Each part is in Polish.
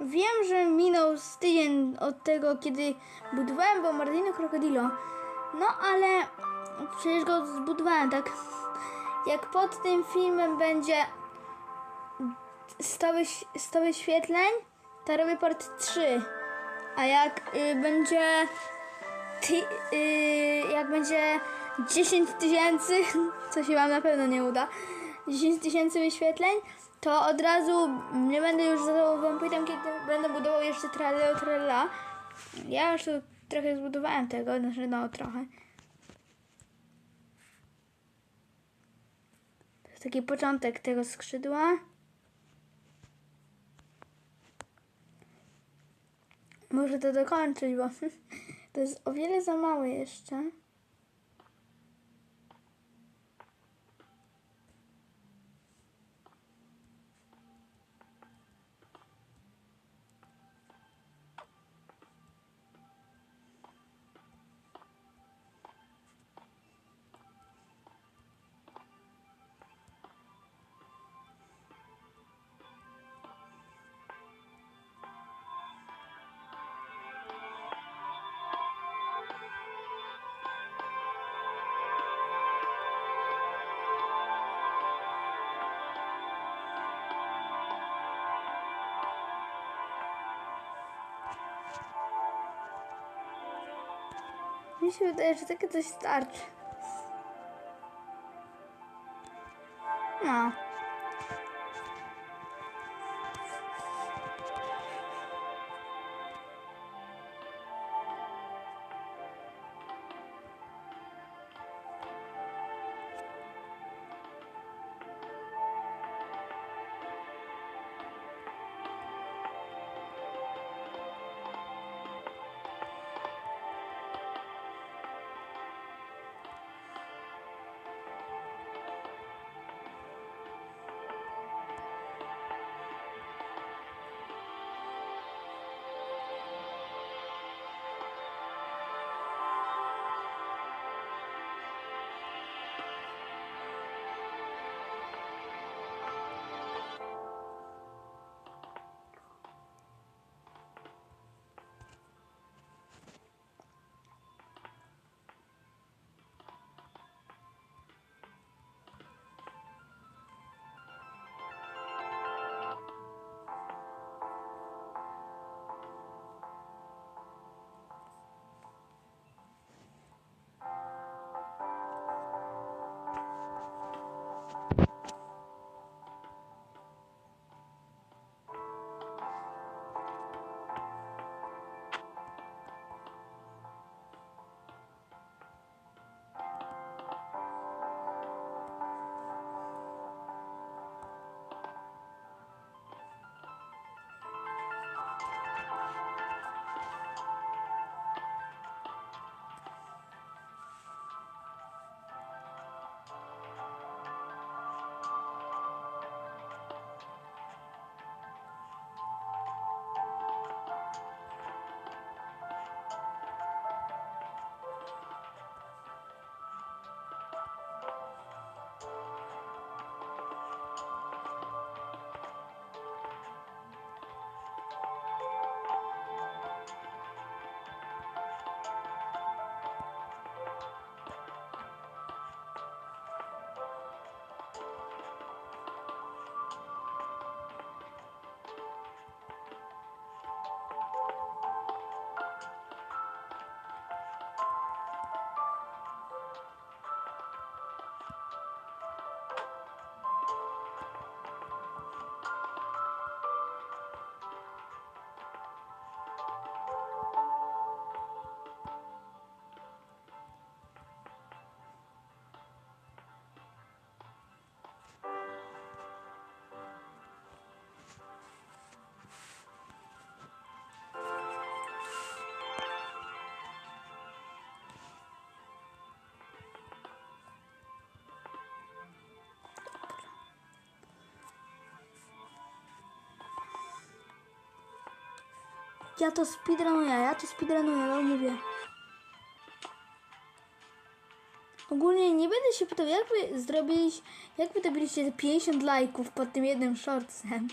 Wiem, że minął tydzień od tego, kiedy budowałem Bombardino Crocodilo. No ale przecież go zbudowałem, tak? Jak pod tym filmem będzie 100, wyś- 100 wyświetleń, to robię part 3. A jak y, będzie ty, y, jak będzie 10 tysięcy, co się wam na pewno nie uda, 10 tysięcy wyświetleń, to od razu nie będę już za to wam powiedział, kiedy będę budował jeszcze traleo tralla. Ja już tu trochę zbudowałem tego, znaczy no trochę. To jest taki początek tego skrzydła. Muszę to dokończyć, bo to jest o wiele za małe jeszcze. Mi się wydaje, że takie coś starczy. No. Ja to speedrunuję, ja to speedrunuję, no mówię. Ogólnie nie będę się pytał, jak wy zrobiliście, jak wy dobiliście te 50 lajków pod tym jednym shortsem.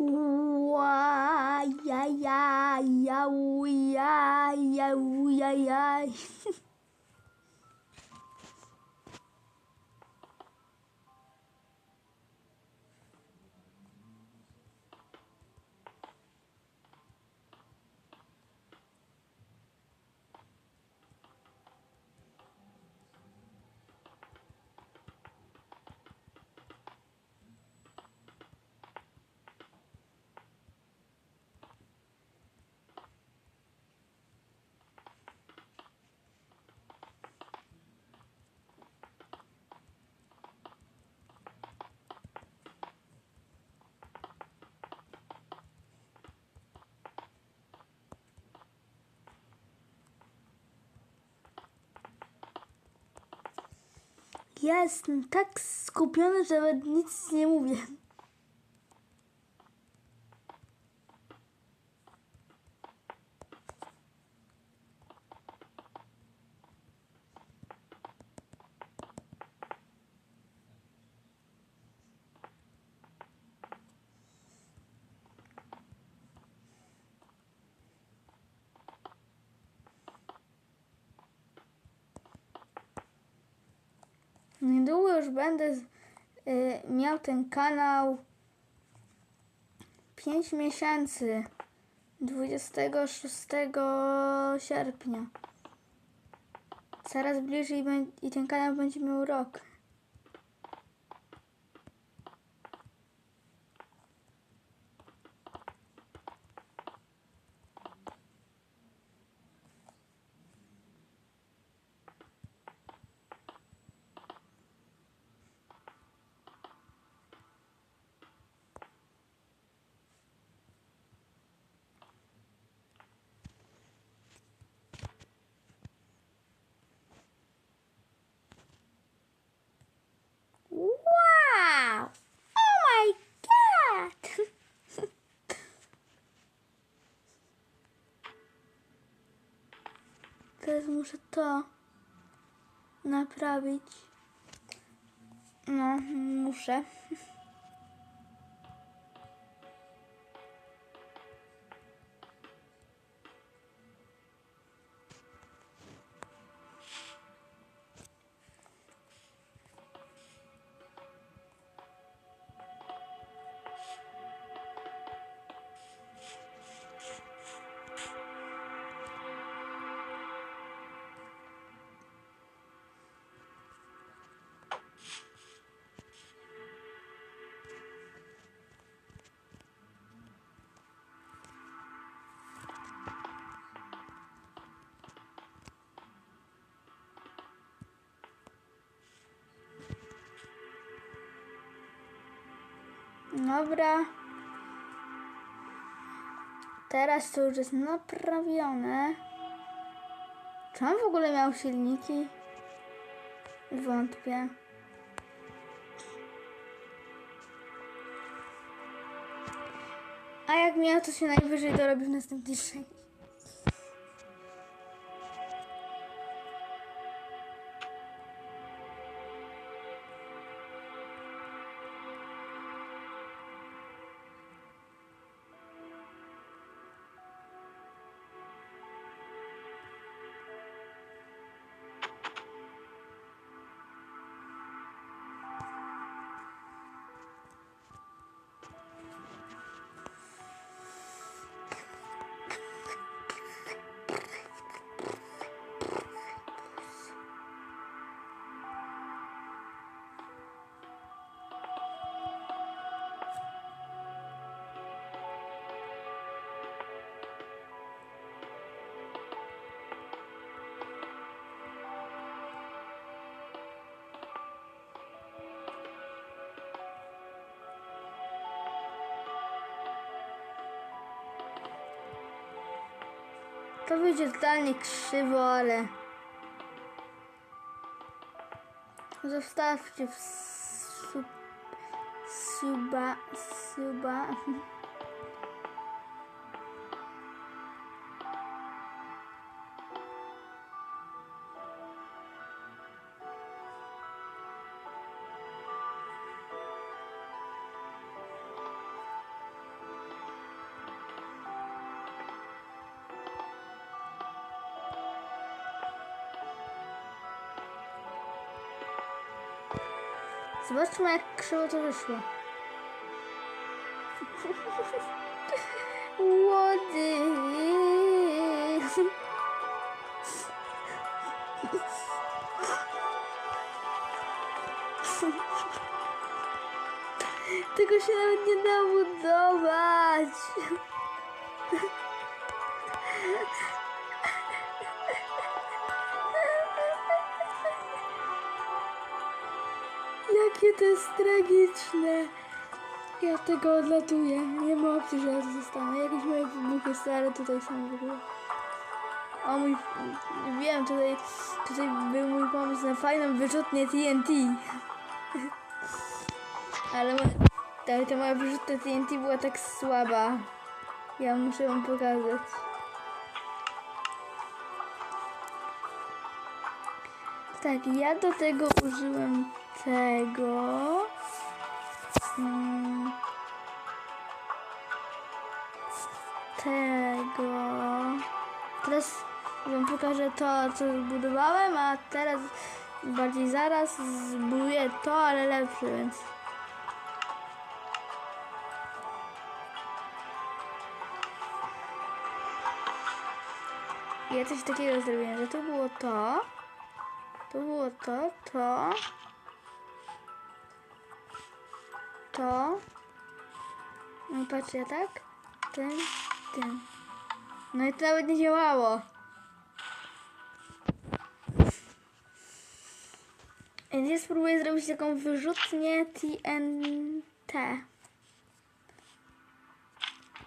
Ua, ja, ja, ja, u, ja, ja, u, ja, ja. Jestem tak skupiony, że nawet nic nie mówię. Niedługo już będę z- y, miał ten kanał 5 miesięcy 26 sierpnia. Coraz bliżej i ten kanał będzie miał rok. Teraz muszę to naprawić. No, muszę. Dobra. Teraz to już jest naprawione. Czy on w ogóle miał silniki? Wątpię. A jak miał, to się najwyżej dorobi w następnej części. To wyjdzie totalnie krzywo, ale... Zostawcie w sub... suba... suba... Zobaczmy, jak krzywo to wyszło. Łody. Tego się nawet nie da budować. To jest tragiczne. Ja tego odlatuję. Nie ma opcji, że ja tu zostanę. Jakieś moje wybuchy stare tutaj są w ogóle. O mój... Wiem, tutaj, tutaj był mój pomysł na fajną wyrzutnię TNT. Ale mo- ta, moja wyrzutnia TNT była tak słaba. Ja muszę ją pokazać. Tak, ja do tego użyłem tego. Mm, tego. Teraz wam pokażę to, co zbudowałem, a teraz bardziej zaraz zbuduję to, ale lepsze, więc. Ja coś takiego zrobiłem, że to było to. To było to, to. To. No i patrzcie, tak? Tym, tym. No i to nawet nie działało. Więc ja spróbuję zrobić taką wyrzutnię TNT.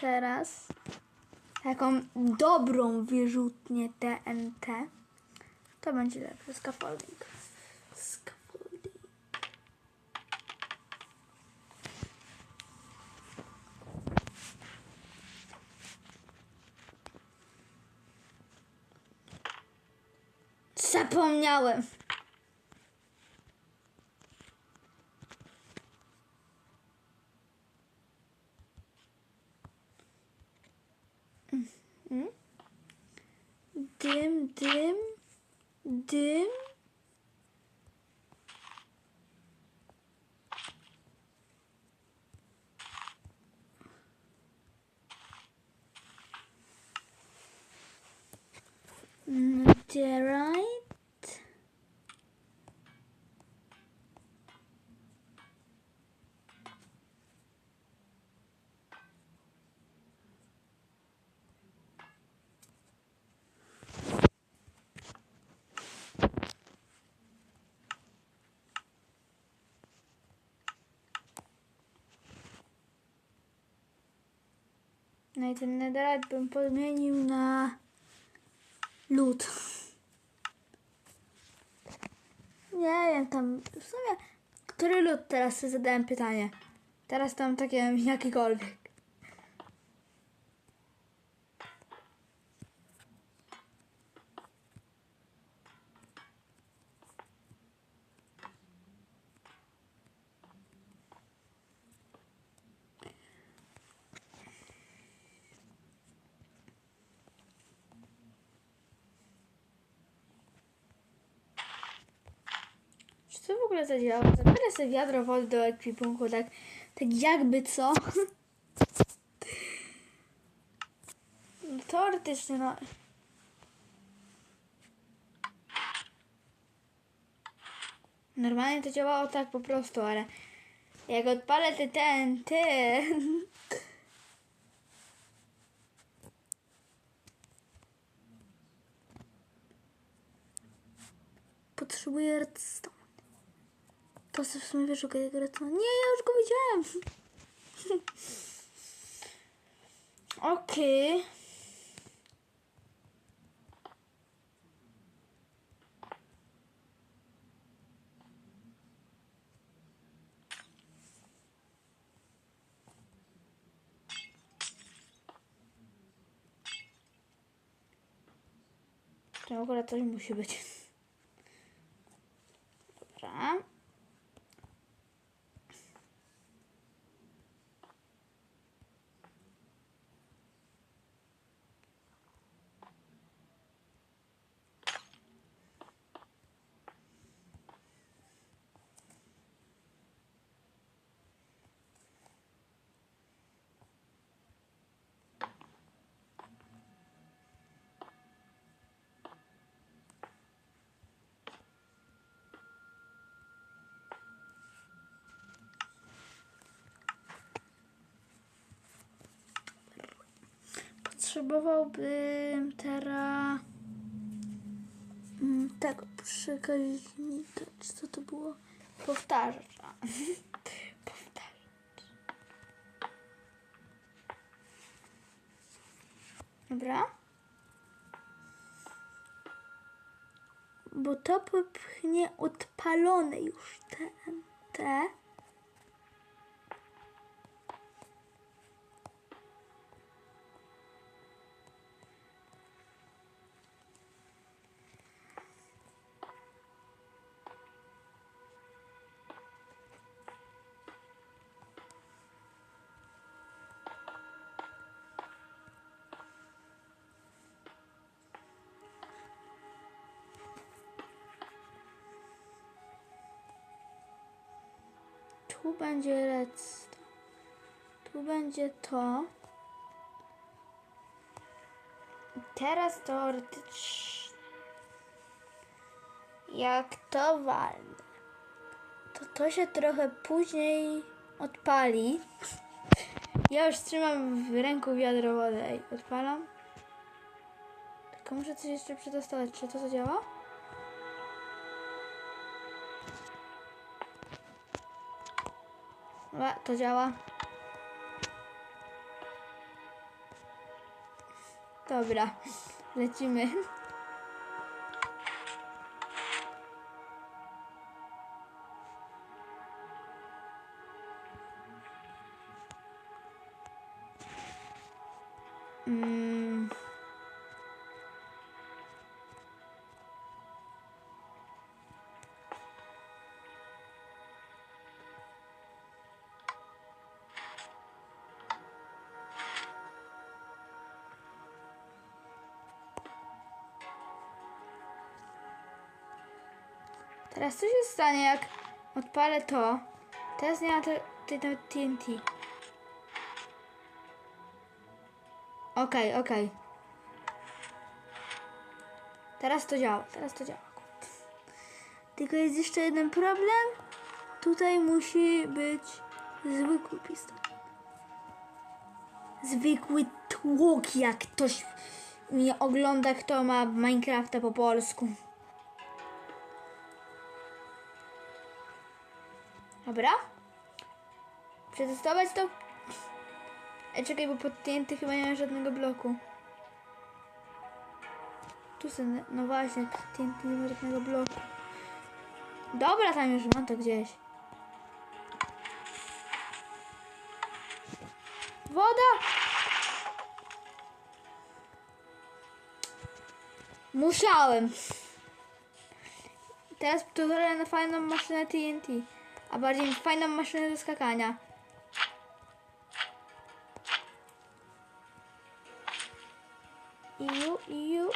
Teraz. Taką dobrą wyrzutnię TNT. To będzie lepszy scaffolding. Scaffolding. Zapomniałem. Mhm. Dym, dym, dym. Netherite. No i ten netherite bym podmienił na lód. Nie wiem, tam w sumie, który lód teraz sobie zadałem pytanie. Teraz tam takie jakikolwiek. Czy to w ogóle zadziała? Zabiorę sobie wiadro wody do ekwipunku, tak, tak jakby co. No, Teoretycznie, no. Normalnie to działało tak po prostu, ale jak odpalę te ten, ty. Potrzebuję redstone. To sobie w sumie wyszukaj tego redstone. Nie, ja już go widziałem. Okej. To akurat coś musi być. Dobra. Potrzebowałbym teraz mm, tego przekaźnika. Czy co to było? Powtarzacza. Powtarzacz. Dobra. Bo to popchnie odpalone już te. te. Będzie redstone. Tu będzie to. Teraz teoretycznie. Jak to walnę, to to się trochę później odpali. Ja już trzymam w ręku wiadro wody. Odpalam. Tylko muszę coś jeszcze przetestować. Czy to zadziała? A, to działa. Dobra, lecimy. Teraz co się stanie, jak odpalę to? Teraz nie ma te, te, te TNT. Okej, okej. Teraz to działa, teraz to działa. Tylko jest jeszcze jeden problem. Tutaj musi być zwykły pistolet. Zwykły tłok, jak ktoś mnie ogląda, kto ma Minecrafta po polsku. Dobra. Przetestować to. E, czekaj, bo pod TNT chyba nie ma żadnego bloku. Tu są, no właśnie, pod TNT nie ma żadnego bloku. Dobra, tam już mam to gdzieś. Woda! Musiałem. Teraz pozwolę na fajną maszynę TNT. A bardziej fajną maszynę do skakania. Iu, iu.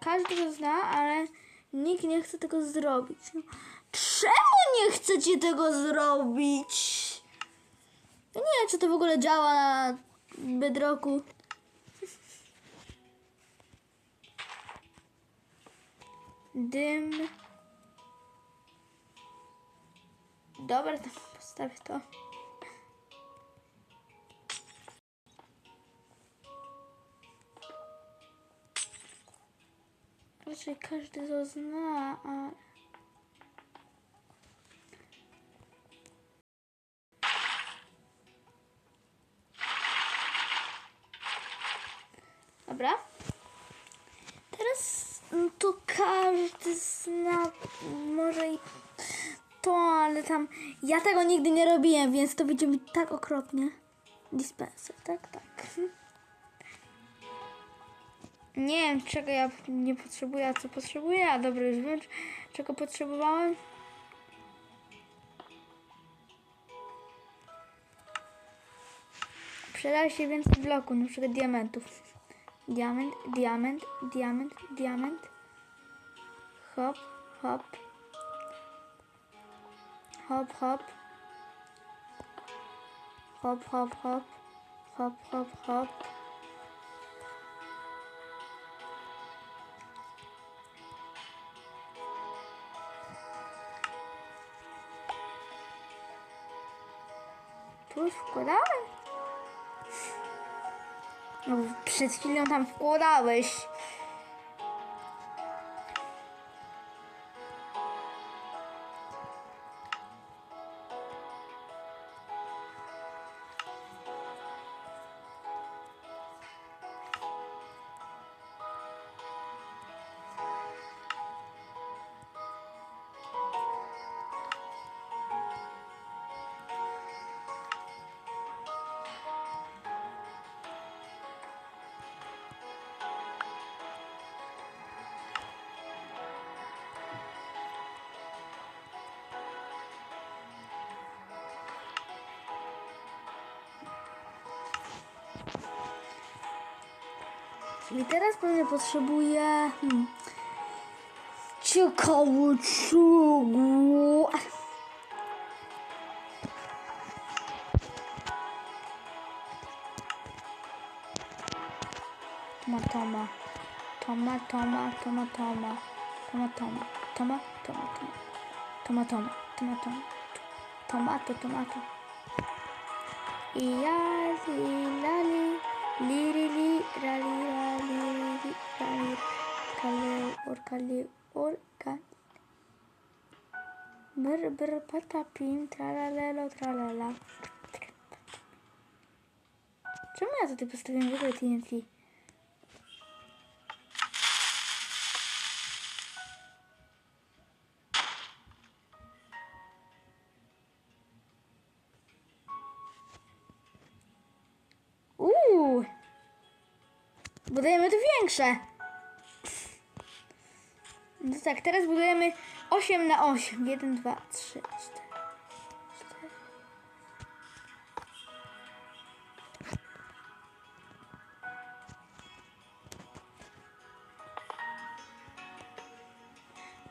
Każdy to zna, ale nikt nie chce tego zrobić. No, czemu nie chcecie tego zrobić? Ja nie wiem, czy to w ogóle działa na Bedrocku. Dym. Dobra, to postawię to. Raczej każdy to zna, a... Dobra. Teraz no to każdy zna może i to, ale tam ja tego nigdy nie robiłem, więc to będzie mi tak okropnie. Dispenser, tak, tak. Nie wiem, czego ja nie potrzebuję, a co potrzebuję, a dobra, już wiem, czego potrzebowałem. Przydaje się więcej bloku, na przykład diamentów. Diament, diament, diament, diament. Hop, hop. Hop, hop. Hop, hop, hop. Hop, hop, hop. Tu już wkładałem? No, przed chwilą tam wkładałeś. Czyli teraz pewnie potrzebuję... Hmm, ciekawe czego... Toma, toma. Toma, toma, toma, toma. Toma, toma. Toma, toma, toma. Toma, toma, toma, toma. Tomato, tomato. I ja, li, la, Lirili, ralira, lirili, ralira, kaleo, or kaleo, or kal. Măr, br, patapim, tralalelo, tralala. Ce mai atât de păstrăvim, vă tine, fii? Budujemy to większe. No tak, teraz budujemy 8 na 8. 1, 2, 3, 4. 4.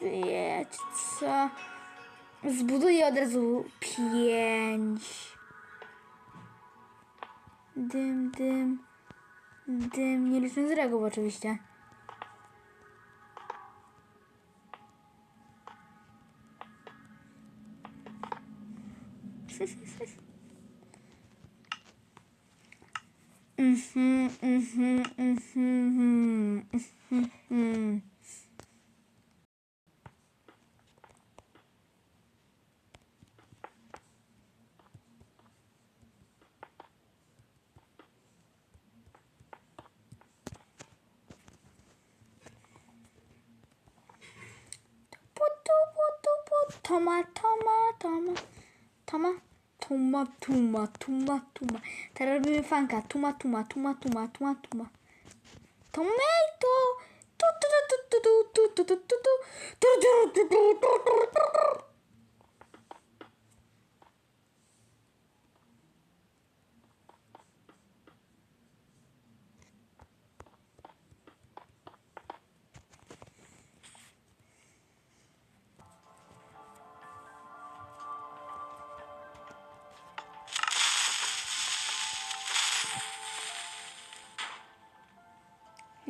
Wiecie co? Zbuduję od razu 5. Dym, dym, dym, nie licząc reguł oczywiście. Mhm, mhm, mhm, putu. Toma, toma, toma. Toma. Tuma, tuma, tuma, robimy fanka. Tuma, tuma, tuma, tuma, tuma, tuma. Tomato. Tu, tu, tu, tu, tu, tu, tu. Tu, tu, tu, tu, tu, tu, tu, tu.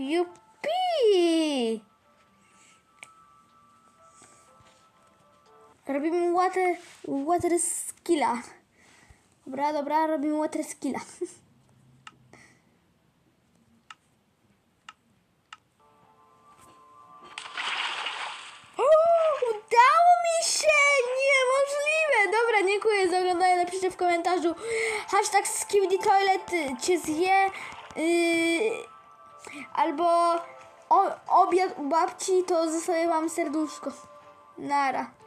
Jupi! Robimy water, water skilla. Dobra, dobra, robimy water skilla. O, udało mi się! Niemożliwe! Dobra, dziękuję za oglądanie. Napiszcie w komentarzu hashtag skibidi toilet cię zje. Yy, albo o, obiad u babci, to zostawię wam serduszko. Nara.